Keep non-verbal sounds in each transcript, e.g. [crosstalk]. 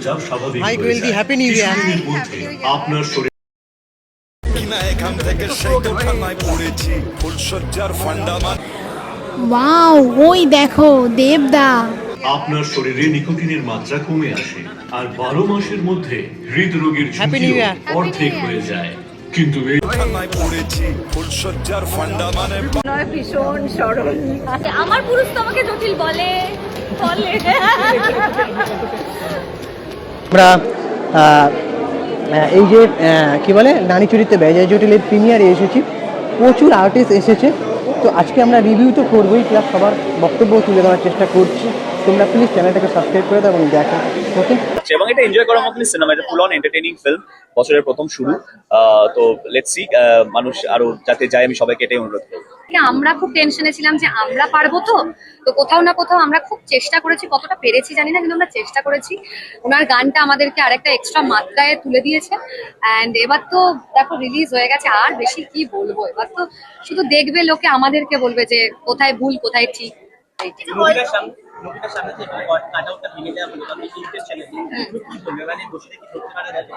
রক্তচাপ স্বাভাবিক হয়ে. কিছুদিনের Hi, মধ্যে Happy New Year. আপনার শরীর কিনা এখান থেকে দোকানায় পড়েছি ফুলসজ্জার ফান্ডামান ওয়াও ওই দেখো দেবদা। আপনার শরীরে নিকোটিনের মাত্রা কমে আসে আর বারো মাসের মধ্যে হৃদরোগের ঝুঁকিও অর্ধেক হয়ে যায়। কিন্তু ভীষণ সরল। আমার পুরুষ তো আমাকে জটিল বলে। বলে। [laughs] আমরা এই যে কী বলে, নানি চরিত্রে বেজায় জটিলের প্রিমিয়ারে এসেছি। প্রচুর আর্টিস্ট এসেছে। তো আজকে আমরা রিভিউ তো করবোই প্লাস সবার বক্তব্য তুলে ধরার চেষ্টা করছি। তোমরা প্লিজ চ্যানেলটাকে সাবস্ক্রাইব করে দাও এবং দেখো ওকে এবং এটা এনজয় করার মতনই সিনেমা এটা ফুল অন এন্টারটেইনিং ফিল্ম বছরের প্রথম শুরু। আহ, তো লেটস সি মানুষ আরও যাতে যায় আমি সবাইকে এটাই অনুরোধ করব। আমরা খুব টেনশনে ছিলাম যে আমরা পারব তো? তো কোথাও না কোথাও আমরা খুব চেষ্টা করেছি কতটা পেরেছি জানি না কিন্তু আমরা চেষ্টা করেছি। ওনার গানটা আমাদেরকে আরেকটা এক্সট্রা মাত্রায় তুলে দিয়েছে। অ্যান্ড এবার তো দেখো রিলিজ হয়ে গেছে আর বেশি কি বলব? এবার তো শুধু দেখবে লোকে আমাদেরকে বলবে যে কোথায় ভুল কোথায় ঠিক।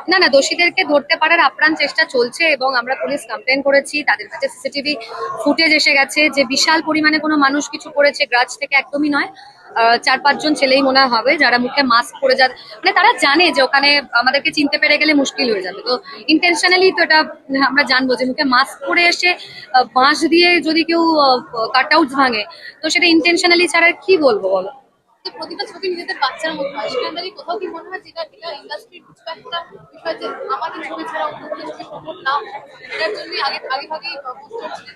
না না দোষীদেরকে ধরতে পারার আপ্রাণ চেষ্টা চলছে এবং আমরা পুলিশ কমপ্লেন করেছি তাদের কাছে সিসিটিভি ফুটেজ এসে গেছে যে বিশাল পরিমাণে কোনো মানুষ কিছু করেছে গ্রাজ থেকে একদমই নয়। চার পাঁচজন ছেলেই মনে হবে যারা মুখে মাস্ক পরে যা মানে তারা জানে যে ওখানে আমাদেরকে চিনতে পেরে গেলে মুশকিল হয়ে যাবে। তো ইন্টেনশনালি তো এটা আমরা জানব যে মুখে মাস্ক পরে এসে বাঁশ দিয়ে যদি কেউ কাট আউট ভাঙে তো সেটা ইন্টেনশনালি ছাড়া কি বলব বলো? প্রতিটা ছবি নিজেদের বাচ্চার মতো হয় কোথাও কি মনে হয় যেটা এটা ইন্ডাস্ট্রির কিছু একটা বিষয় যে আমাদের ছবি ছাড়া অন্য কোনো ছবি সম্ভব না? এটার জন্য আগে আগে ভাগেই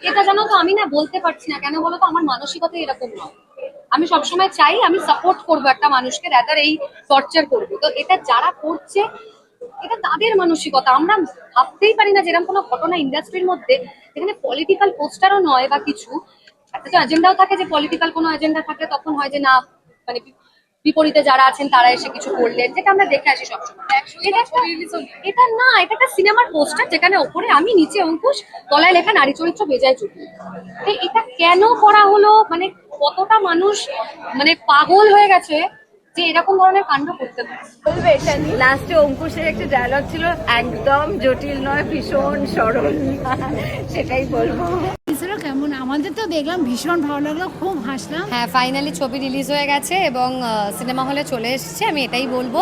এটা জানো তো আমি না বলতে পারছি না। কেন বলো তো? আমার মানসিকতা এরকম নয়। আমি সবসময় চাই আমি সাপোর্ট করব একটা মানুষকে রাদার এই টর্চার করব। তো এটা যারা করছে এটা তাদের মানসিকতা। আমরা ভাবতেই পারি না যেরকম কোনো ঘটনা ইন্ডাস্ট্রির মধ্যে যেখানে পলিটিক্যাল পোস্টারও নয় বা কিছু একটা তো এজেন্ডাও থাকে যে পলিটিক্যাল কোনো এজেন্ডা থাকলে তখন হয় যে না মানে বিপরীতে যারা আছেন তারা এসে কিছু করলেন যেটা আমরা দেখে আসি সবসময়। এটা একটা- এটা না এটা একটা সিনেমার পোস্টার যেখানে ওপরে আমি নিচে অঙ্কুশ তলায় লেখা নারী চরিত্র বেজায় চুটি তো এটা কেন করা হলো? মানে কতটা মানুষ মানে পাগল হয়ে গেছে যে এরকম ধরনের কাণ্ড করতে বলবে এটা লাস্টে অঙ্কুশের একটা ডায়লগ ছিল একদম জটিল নয় ভীষণ সরল সেটাই বলব। কেমন? আমাদের তো দেখলাম ভীষণ ভালো লাগল খুব হাসলাম। হ্যাঁ ফাইনালি ছবি রিলিজ হয়ে গেছে এবং সিনেমা হলে চলে এসেছে আমি এটাই বলব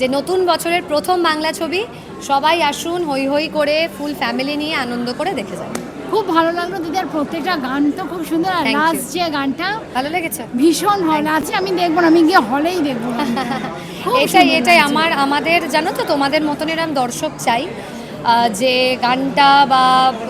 যে নতুন বছরের প্রথম বাংলা ছবি সবাই আসুন হই হই করে ফুল ফ্যামিলি নিয়ে আনন্দ করে দেখে যান। খুব ভালো লাগল দিদার প্রত্যেকটা গান তো খুব সুন্দর আর Thank you. লাস্ট যে গানটা ভালো লেগেছে? ভীষণ ভালো লাগছে আমি দেখব না আমি গিয়ে হলেই দেখব [laughs] খুব এটাই সুন্দর এটাই। আমার আমাদের জানো তো তোমাদের মতন এরম দর্শক চাই। আহ, যে গানটা বা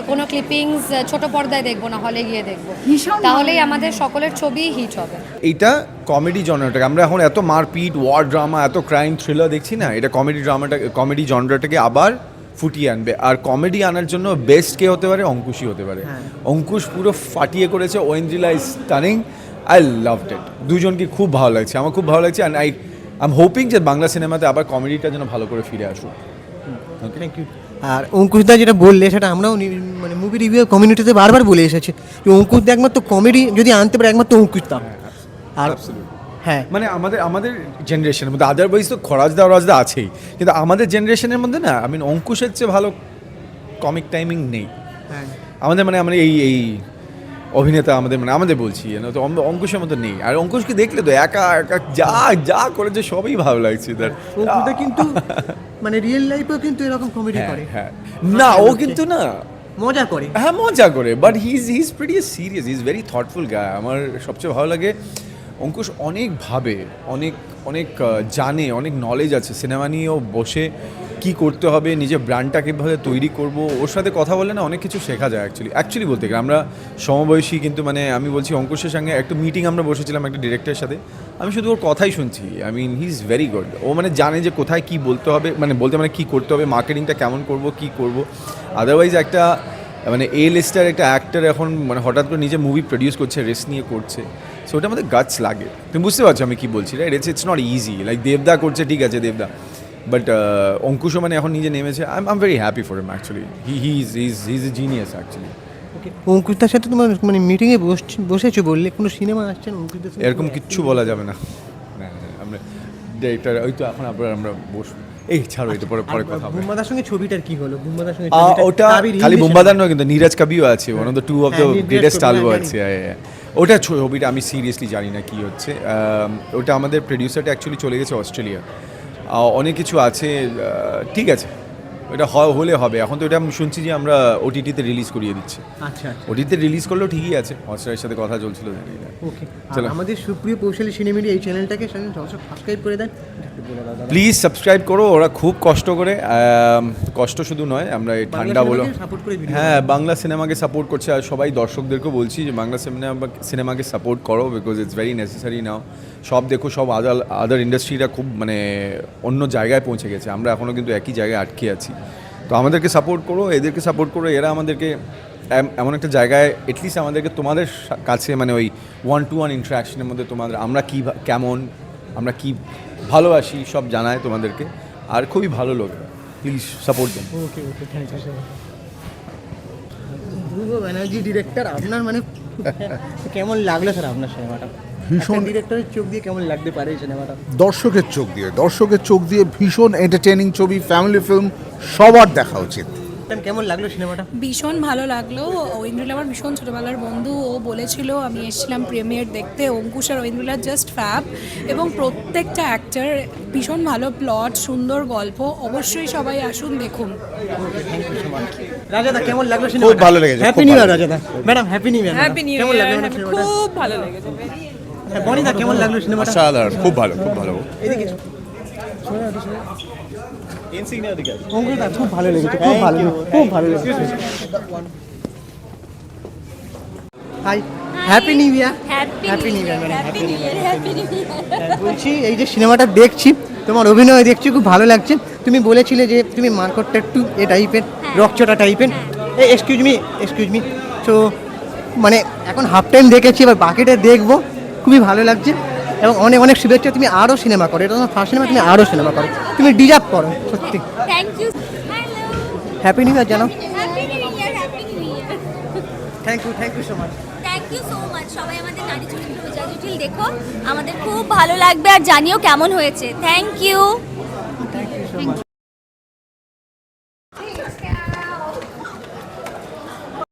কোনো ক্লিপিংস ছোট পর্দায় দেখব না হলে গিয়ে দেখব। ভীষণ তাহলেই আমাদের সকলের ছবি হিট হবে। এইটা কমেডি জনরাটাকে আমরা এখন এত মারপিট ওয়ার ড্রামা এত ক্রাইম থ্রিলার দেখছি না এটা কমেডি ড্রামাটা কমেডি জনরাটাকে আবার ফুটিয়ে আনবে। আর কমেডি আনার জন্য বেস্ট কে হতে পারে? অঙ্কুশই হতে পারে। অঙ্কুশ পুরো ফাটিয়ে করেছে Oindrila is stunning I love it দুজনকে খুব ভালো লাগছে আমার খুব ভালো লাগছে and I I am hoping যে বাংলা সিনেমাতে আবার কমেডিটা যেন ভালো করে ফিরে আসুক। থ্যাংক ইউ আর অঙ্কুশদা যেটা বললে সেটা আমরাও মানে মুভি রিভিউ কমিউনিটিতে বারবার বলে এসেছি যে অঙ্কুশদা একমাত্র কমেডি যদি আনতে পারে একমাত্র অঙ্কুশদা। আর হ্যাঁ। মানে আমাদের আমাদের জেনারেশনের মধ্যে আদারওয়াইজ তো খরাজদা ওরাজদা আছেই। কিন্তু আমাদের জেনারেশনের মধ্যে না আমি অঙ্কুশের চেয়ে ভালো কমিক টাইমিং নেই। হ্যাঁ। আমাদের মানে আমরা এই এই অভিনেতা আমাদের মানে আমাদের বলছি না তো অঙ্ক- অঙ্কুশের মতো নেই। আর অঙ্কুশকে দেখলে তো একা একা যা যা করেছে সবই ভালো লাগছে তার। কিন্তু মানে রিয়েল লাইফেও কিন্তু এরকম কমেডি হ্যাঁ, করে। হ্যাঁ। না ও কিন্তু না। মজা করে। হ্যাঁ মজা করে but he is he is pretty serious he is very thoughtful guy আমার সবচেয়ে ভালো লাগে অঙ্কুশ অনেক ভাবে, অনেক অনেক জানে, অনেক নলেজ আছে। সিনেমা নিয়েও বসে কি করতে হবে, নিজের ব্র্যান্ডটা কীভাবে তৈরি করব, ওর সাথে কথা বললে না অনেক কিছু শেখা যায় অ্যাকচুয়ালি অ্যাকচুয়ালি বলতে গেলে আমরা সমবয়সী কিন্তু মানে আমি বলছি অঙ্কুশের সঙ্গে একটা মিটিং আমরা বসেছিলাম একটা ডিরেক্টরের সাথে। আমি শুধু ওর কথাই শুনছি। I mean he is very good ও মানে জানে যে কোথায় কি বলতে হবে মানে বলতে মানে কি করতে হবে মার্কেটিংটা কেমন করব, কি করব। আদারওয়াইজ একটা মানে এ লিস্টার একটা অ্যাক্টর এখন মানে হঠাৎ করে নিজে মুভি প্রডিউস করছে রেস নিয়ে করছে। সো ওটা আমাদের গাছ লাগে। তুমি বুঝতে পারছ আমি কি বলছি right it's it's not easy like দেবদা করছে ঠিক আছে দেবদা। বাট অঙ্কুশও মানে এখন নিজে নেমেছে। I am very happy for M actually he he is is he is a genius actually okay অঙ্কুশদার সাথে তোমার মানে মিটিংয়ে বসছি বললে কোনো সিনেমা আসছে না অঙ্কুশদার এরকম কিচ্ছু বলা যাবে না। আমরা ডিরেক্টর ওই তো এখন আমরা আমরা বসবো এই ছাড়ো এটা পরে পরে কথা হবে। বুম্বাদার সঙ্গে ছবিটার কি হলো? বুম্বাদার সঙ্গে ওটা খালি বোম্বাদার নয় কিন্তু নীরাজ কাবিও আছে। One of the two of the greatest কাবিও, আলবো হ্যাঁ, আছে হ্যাঁ। ওটা ছবিটা আমি সিরিয়াসলি জানি না কি হচ্ছে। ওটা আমাদের প্রডিউসারটা অ্যাকচুয়ালি চলে গেছে অস্ট্রেলিয়া। অনেক কিছু আছে ঠিক আছে। ওটা হ- হলে হবে। এখন তো এটা আমি শুনছি যে আমরা ওটিটিতে রিলিজ করিয়ে দিচ্ছি। আচ্ছা ওটিতে রিলিজ করলেও ঠিকই আছে। হটস্টারের সাথে কথা চলছিল জানি না। ওকে। আমাদের সুপ্রিয় কৌশলী সিনেমিডি এই চ্যানেলটাকে সাবস্ক্রাইব করে দেন। প্লিজ সাবস্ক্রাইব করো ওরা খুব কষ্ট করে। কষ্ট শুধু নয় আমরা এই ঠান্ডা বলো। হ্যাঁ বাংলা সিনেমাকে সাপোর্ট করছে। আর সবাই দর্শকদেরকেও বলছি যে বাংলা সিনেমা সিনেমাকে সাপোর্ট করো because it's very necessary now সব দেখো সব আদার আদার ইন্ডাস্ট্রিরা খুব মানে অন্য জায়গায় পৌঁছে গেছে। আমরা এখনও কিন্তু একই জায়গায় আটকে আছি। তো আমাদেরকে সাপোর্ট করো এদেরকে সাপোর্ট করো এরা আমাদেরকে এমন একটা জায়গায় এটলিস্ট আমাদেরকে তোমাদের কাছে মানে ওই ওয়ান টু ওয়ান ইন্টারাকশনের মধ্যে তোমাদের আমরা কী কেমন আমরা কি ভালোবাসি সব জানায় তোমাদেরকে। আর খুবই ভালো লোক please support then okay okay thank you Dhruba Banerjee director আপনার মানে [laughs] কেমন লাগল স্যার আপনার সিনেমাটা ভীষণ ডিরেক্টরের চোখ দিয়ে কেমন লাগতে পারে এই সিনেমাটা দর্শকের চোখ দিয়ে দর্শকের চোখ দিয়ে ভীষণ এন্টারটেনিং ছবি ফ্যামিলি ফিল্ম সবার দেখা উচিত। কেমন লাগল সিনেমাটা ভীষণ ভালো লাগল। ঐন্দ্রিলা আমার ভীষণ ছোটোবেলার বন্ধু। ও বলেছিল আমি এসেছিলাম প্রিমিয়ার দেখতে। অঙ্কুশ আর ঐন্দ্রিলা জাস্ট ফ্যাব এবং প্রত্যেকটা অ্যাক্টর ভীষণ ভালো প্লট সুন্দর গল্প। অবশ্যই সবাই আসুন দেখুন। রাজাদা কেমন লাগল সিনেমাটা ভালো লেগেছে, হ্যাপি খুব new year রাজাদা। Madam happy new year happy new কেমন লাগল ম্যাডাম সিনেমাটা খুব ভালো লেগেছে। বনিদা কেমন লাগল সিনেমাটা? খুব ভালো খুব ভালো। এদিকে অঙ্কুরদা খুব ভালো লেগেছে খুব ভালো খুব ভালো লেগেছে। Hi happy new year happy new year madam happy new year বলছি এই যে সিনেমাটা দেখছি তোমার অভিনয় দেখছি খুব ভালো লাগছে। তুমি বলেছিলে যে তুমি মার্কটটা একটু এ টাইপের রকচটা টাইপের। এই এক্সকিউজ মি এক্সকিউজ মি তো মানে এখন হাফ টাইম দেখেছি এবার বাকিটা দেখব। খুবই ভালো লাগছে এবং অনেক অনেক শুভেচ্ছা তুমি আরও সিনেমা করো। এটা তোমার ফার্স্ট সিনেমা তুমি আরও সিনেমা করো। তুমি ডিজার্ভ করো সত্যি। হ্যাপি নিউ ইয়ার জানাও thank you thank you so much thank you so much সবাই আমাদের নারী চরিত্র জটিল দেখো। আমাদের খুব ভালো লাগবে আর জানিও কেমন হয়েছে। Thank you